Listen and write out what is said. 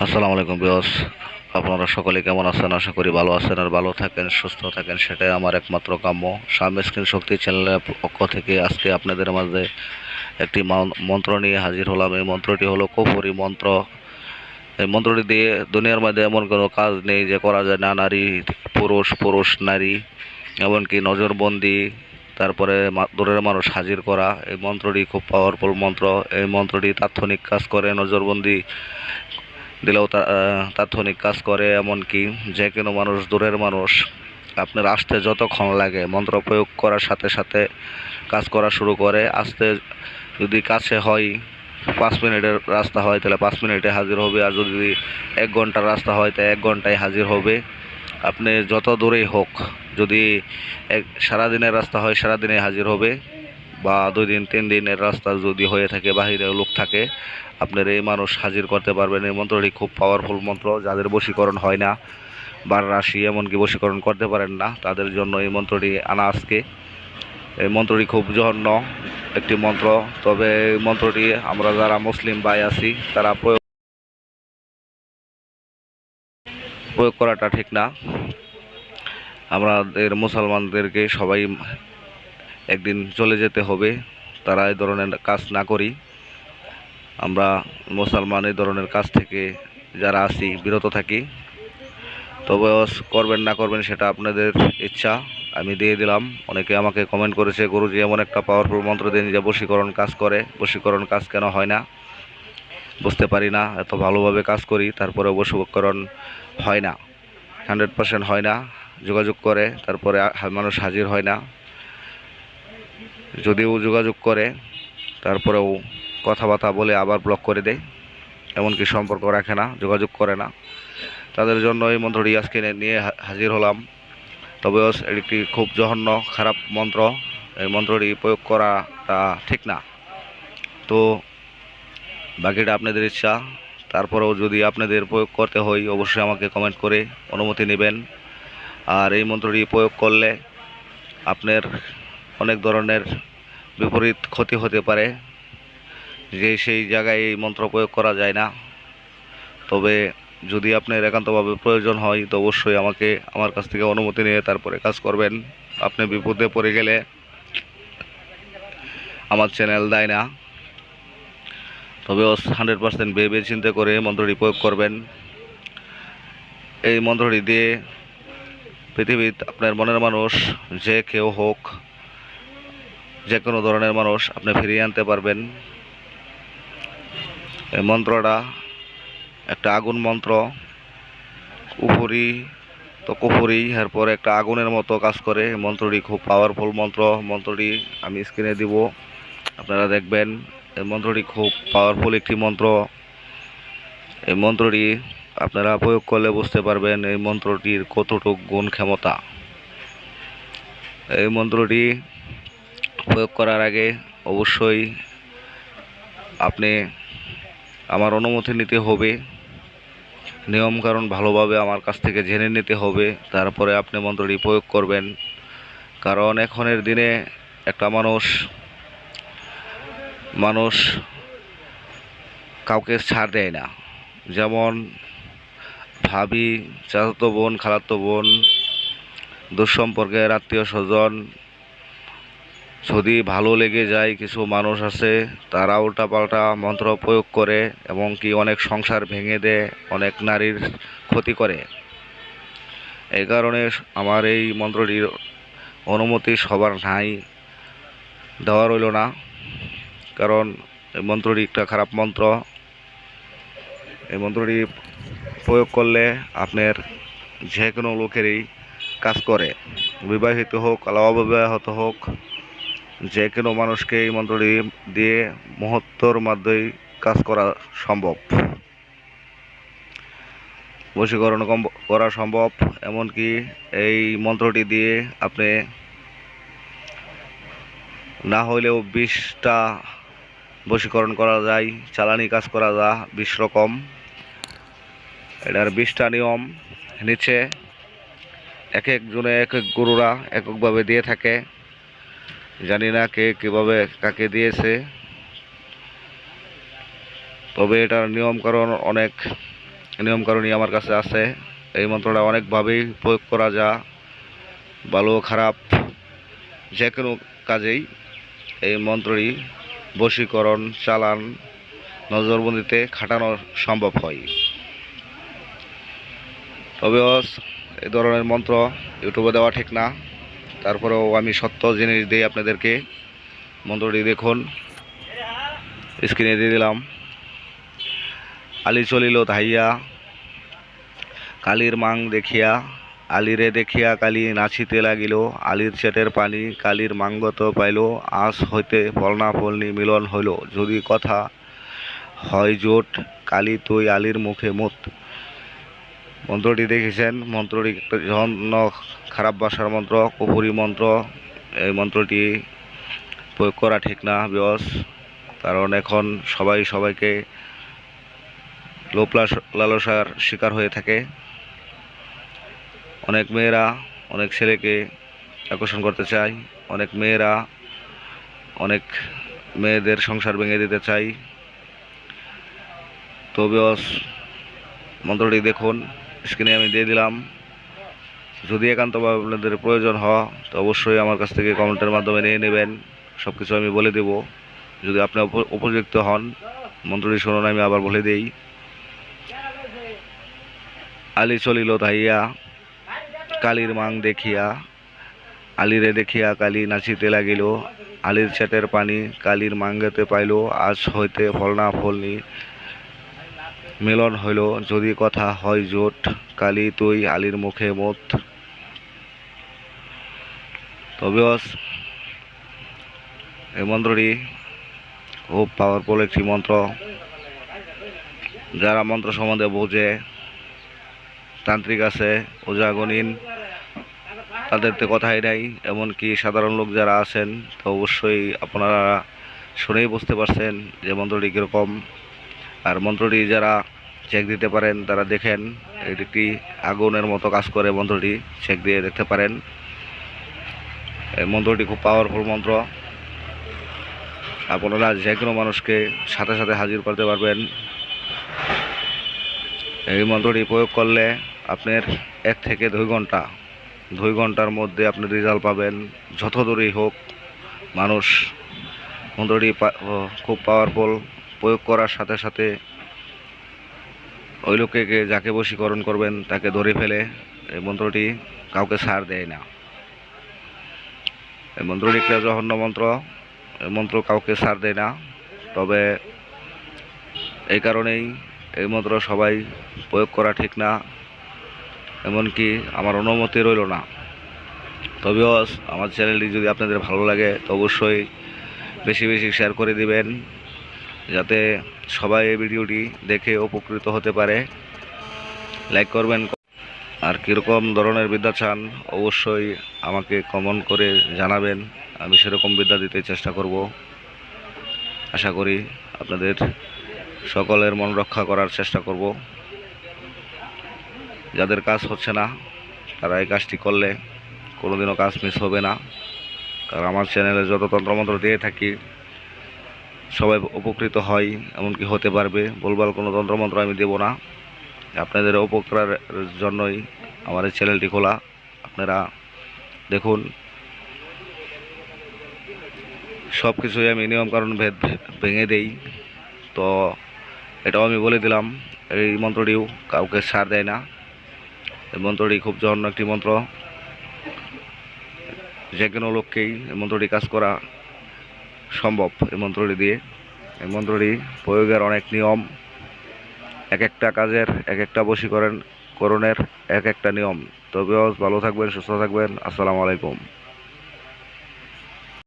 আসসালামু আলাইকুম বিয়স আপনারা সকলে কেমন আছেন? আশা করি ভালো আছেন আর ভালো থাকেন, সুস্থ থাকেন। সেটাই আমার একমাত্র কাম্য। সামনে স্ক্রিন শক্তি চ্যানেলের পক্ষ থেকে আজকে আপনাদের মাঝে একটি মান- মন্ত্র নিয়ে হাজির হলাম। এই মন্ত্রটি হলো কপুরি মন্ত্র। এই মন্ত্রটি দিয়ে দুনিয়ার মধ্যে এমন কোনো কাজ নেই যে করা যায় না, নারী, পুরুষ পুরুষ, নারী, এমনকি নজরবন্দি, তারপরে দূরের মানুষ হাজির করা। এই মন্ত্রটি খুব পাওয়ারফুল মন্ত্র। এই মন্ত্রটি তাৎক্ষণিক কাজ করে, নজরবন্দি দিলেও তাৎক্ষণিক কাজ করে, এমনকি যে কোনো মানুষ, দূরের মানুষ, আপনার আসতে যতক্ষণ লাগে, মন্ত্র প্রয়োগ করার সাথে সাথে কাজ করা শুরু করে। আসতে যদি কাছে হয়, পাঁচ মিনিটের রাস্তা হয়, তাহলে পাঁচ মিনিটে হাজির হবে। আর যদি এক ঘণ্টার রাস্তা হয়, তাহলে এক ঘন্টায় হাজির হবে। আপনি যত দূরেই হোক, যদি এক সারাদিনের রাস্তা হয় সারাদিনে হাজির হবে। বা দুই দিন তিন দিনের রাস্তা যদি হয়ে থাকে বাহিরে লোক থাকে, আপনার এই মানুষ হাজির করতে পারবেন। এই মন্ত্রটি খুব পাওয়ারফুল মন্ত্র, যাদের বশীকরণ হয় না বার রাশি এমনকি বশীকরণ করতে পারেন না, তাদের জন্য এই মন্ত্রটি আনা আজকে এই মন্ত্রটি খুব জঘন্য একটি মন্ত্র, তবে এই মন্ত্রটি আমরা যারা মুসলিম ভাই আছি, তারা প্রয়োগ প্রয়োগ করাটা ঠিক না। আমাদের মুসলমানদেরকে সবাই একদিন চলে যেতে হবে, তারা এই ধরনের কাজ না করি। আমরা মুসলমান এই ধরনের কাজ থেকে যারা আছি, বিরত থাকি। তবে করবেন না করবেন সেটা আপনাদের ইচ্ছা, আমি দিয়ে দিলাম। অনেকে আমাকে কমেন্ট করেছে, গুরুজি, এমন একটা পাওয়ারফুল মন্ত্র দিন যে বশীকরণ কাজ করে, বশীকরণ কাজ কেন হয় না? বুঝতে পারি না, এত ভালোভাবে কাজ করি তারপরে বশীকরণ হয় না। হান্ড্রেড পার্সেন্ট হয় না, যোগাযোগ করে, তারপরে মানুষ হাজির হয় না। যদিও যোগাযোগ করে, তারপরেও কথাবার্তা বলে আবার ব্লক করে দেয়। এমনকি সম্পর্ক রাখে না, যোগাযোগ করে না। তাদের জন্য এই মন্ত্রটি আজকে নিয়ে হাজির হলাম। তবে এটি খুব জঘন্য, খারাপ মন্ত্র। এই মন্ত্রটি প্রয়োগ করাটা ঠিক না। তো, বাকিটা আপনাদের ইচ্ছা। তারপরেও যদি আপনাদের প্রয়োগ করতে হয়, অবশ্যই আমাকে কমেন্ট করে অনুমতি নেবেন। আর এই মন্ত্রটি প্রয়োগ করলে আপনার অনেক ধরনের বিপরীত ক্ষতি হতে পারে। যে সেই জায়গায় এই মন্ত্র প্রয়োগ করা যায় না। তবে যদি আপনার একান্তভাবে প্রয়োজন হয়, তো অবশ্যই আমাকে, আমার কাছ থেকে অনুমতি নিয়ে তারপরে কাজ করবেন। আপনি বিপদে পড়ে গেলে আমার চ্যানেল দেয় না। তবে হান্ড্রেড পার্সেন্ট ভেবে চিন্তা করে মন্ত্রটি প্রয়োগ করবেন। এই মন্ত্রটি দিয়ে পৃথিবীর আপনার মনের মানুষ যে কেউ হোক যে কোনো ধরনের মানুষ আপনি ফিরিয়ে আনতে পারবেন। এই মন্ত্রটা একটা আগুন মন্ত্র, উপরি তো কুপুরি এরপর একটা আগুনের মতো কাজ করে। মন্ত্রটি খুব পাওয়ারফুল মন্ত্র। মন্ত্রটি আমি স্ক্রিনে দিব, আপনারা দেখবেন। এই মন্ত্রটি খুব পাওয়ারফুল একটি মন্ত্র। এই মন্ত্রটি আপনারা প্রয়োগ করলে বুঝতে পারবেন এই মন্ত্রটির কতটুক গুণ ক্ষমতা। এই মন্ত্রটি প্রয়োগ করার আগে অবশ্যই আপনি আমার অনুমতি নিতে হবে। নিয়ম কারণ ভালোভাবে আমার কাছ থেকে জেনে নিতে হবে। তারপরে আপনি মন্ত্রটি প্রয়োগ করবেন। কারণ এখনের দিনে একটা মানুষ মানুষ কাউকে ছাড় দেয় না। যেমন ভাবি, চাচাতো বোন, খালাতো বোন, দুঃসম্পর্কের আত্মীয় স্বজন যদি ভালো লেগে যায় কিছু মানুষ আছে তারা উল্টাপাল্টা মন্ত্র প্রয়োগ করে এবং কি অনেক সংসার ভেঙে দেয়, অনেক নারীর ক্ষতি করে। এই কারণে আমার এই মন্ত্রটির অনুমতি সবার নাই, দেওয়া রইল না। কারণ এই মন্ত্রটি একটা খারাপ মন্ত্র। এই মন্ত্রটি প্রয়োগ করলে আপনার যে কোনো লোকেরই কাজ করে। বিবাহিত হোক অবিবাহিত হোক যে কোনো মানুষকে এই মন্ত্রটি দিয়ে মুহূর্তর মাধ্যমেই কাজ করা সম্ভব। বশীকরণ করা সম্ভব, এমনকি এই মন্ত্রটি দিয়ে আপনি না হইলেও বিশটা বশীকরণ করা যায়, চালানি কাজ করা যায় বিশ রকম। এটার বিশটা নিয়ম নিচে এক এক একজনে এক এক গুরুরা এককভাবে দিয়ে থাকে। জানি না কে কীভাবে কাকে দিয়েছে। তবে এটার নিয়মকরণ অনেক নিয়মকানুনই আমার কাছে আছে। এই মন্ত্রটা অনেকভাবেই প্রয়োগ করা যা ভালো, খারাপ, যে কোনো কাজেই এই মন্ত্রটি বশীকরণ, চালান, নজরবন্দিতে খাটানো সম্ভব হয়। তবে এই ধরনের মন্ত্র ইউটিউবে দেওয়া ঠিক না। তারপরেও আমি সত্য জিনিস দিই আপনাদেরকে মন্ত্রটি দেখুন। স্ক্রিনে দিয়ে দিলাম। আলি চলিল ধাইয়া কালির মাং দেখিয়া, আলিরে দেখিয়া কালি নাচিতে লাগিল, আলির চেটের পানি কালির মাঙ্গত পাইল আস হইতে ফলনা ফলনি মিলন হইল। যদি কথা হয় জোট, কালি তুই আলির মুখে মুত। মন্ত্রটি দেখেছেন। মন্ত্রটি জঘন্য খারাপ ভাষার মন্ত্র কুপুরি মন্ত্র। এই মন্ত্রটি প্রয়োগ করা ঠিক না বিয়স কারণ এখন সবাই সবাইকে লোভ লাস- লালসার শিকার হয়ে থাকে। অনেক মেয়েরা, অনেক ছেলেকে আকর্ষণ করতে চায়। অনেক মেয়েরা, অনেক মেয়েদের সংসার ভেঙে দিতে চায়। তো বিয়স মন্ত্রটি দেখুন। স্ক্রিনে আমি দিয়ে দিলাম। যদি একান্তভাবে আপনাদের প্রয়োজন হয়, তো অবশ্যই আমার কাছ থেকে কমেন্টের মাধ্যমে নিয়ে নেবেন। সব কিছু আমি বলে দেব। যদি আপনি উপ- উপযুক্ত হন, মন্ত্রটি শুনুন, আমি আবার বলে দেই। আলি চলিল তাইয়া কালির মাং দেখিয়া, আলিরে দেখিয়া কালি নাচিতে লাগিল। আলির চেটের পানি কালির মাঙ্গেতে পাইল। আজ হইতে ফলনা ফলনি। মিলন হইল, যদি কথা হয় জোট, কালি তুই আলির মুখে মত। তবে এই মন্ত্রটি খুব পাওয়ারফুল একটি মন্ত্র। যারা মন্ত্র সম্বন্ধে বোঝে, তান্ত্রিক আছে ওজাগণিন তাদের তো কথাই নাই। এমনকি সাধারণ লোক যারা আছেন, তো অবশ্যই আপনারা শুনেই বুঝতে পারছেন যে মন্ত্রটি কীরকম। আর মন্ত্রটি যারা চেক দিতে পারেন, তারা দেখেন এটি একটি আগুনের মতো কাজ করে মন্ত্রটি। চেক দিয়ে দেখতে পারেন। এই মন্ত্রটি খুব পাওয়ারফুল মন্ত্র। আপনারা যে কোনো মানুষকে সাথে সাথে হাজির করতে পারবেন। এই মন্ত্রটি প্রয়োগ করলে আপনার এক থেকে দুই ঘণ্টা, দুই ঘণ্টার মধ্যে আপনি রেজাল্ট পাবেন। যত দূরেই হোক, মানুষ মন্ত্রটি খুব পাওয়ারফুল প্রয়োগ করার সাথে সাথে ওই লোককে যাকে বশীকরণ করবেন তাকে ধরে ফেলে। এই মন্ত্রটি কাউকে সার দেয় না। এই মন্ত্রটি একটা জঘন্য মন্ত্র। এই মন্ত্র কাউকে সার দেয় না। তবে এই কারণেই এই মন্ত্র সবাই প্রয়োগ করা ঠিক না। এমনকি আমার অনুমতি রইল না। তবেও আমার চ্যানেলটি যদি আপনাদের ভালো লাগে, তো অবশ্যই বেশি বেশি শেয়ার করে দিবেন। যাতে সবাই এই ভিডিওটি দেখে উপকৃত হতে পারে। লাইক করবেন। আর কীরকম ধরনের বিদ্যা চান অবশ্যই আমাকে কমেন্ট করে জানাবেন। আমি সেরকম বিদ্যা দিতে চেষ্টা করব। আশা করি আপনাদের সকলের মন রক্ষা করার চেষ্টা করব। যাদের কাজ হচ্ছে না, তারা এই কাজটি করলে কোনোদিনও কাজ মিস হবে না। কারণ আমার চ্যানেলে যত তন্ত্রমন্ত্র দিয়ে থাকি সবাই উপকৃত হয়, এমনকি হতে পারবে। বলবার কোনো তন্ত্রমন্ত্র আমি দেব না। আপনাদের উপকারের জন্যই আমার এই চ্যানেলটি খোলা। আপনারা দেখুন সব কিছুই আমি নিয়মকানুন ভেদ ভেঙে দেই। তো এটাও আমি বলে দিলাম, এই মন্ত্রটিও কাউকে সার দেয় না। এই মন্ত্রটি খুব জঘন্য একটি মন্ত্র। যে কোনো লোককেই এই মন্ত্রটি কাজ করা সম্ভব এই মন্ত্রটি দিয়ে। এই মন্ত্রটি প্রয়োগের অনেক নিয়ম। এক একটা কাজের এক একটা বশীকরণ করণের এক একটা নিয়ম। তবে ভালো থাকবেন, সুস্থ থাকবেন। আসসালামু আলাইকুম।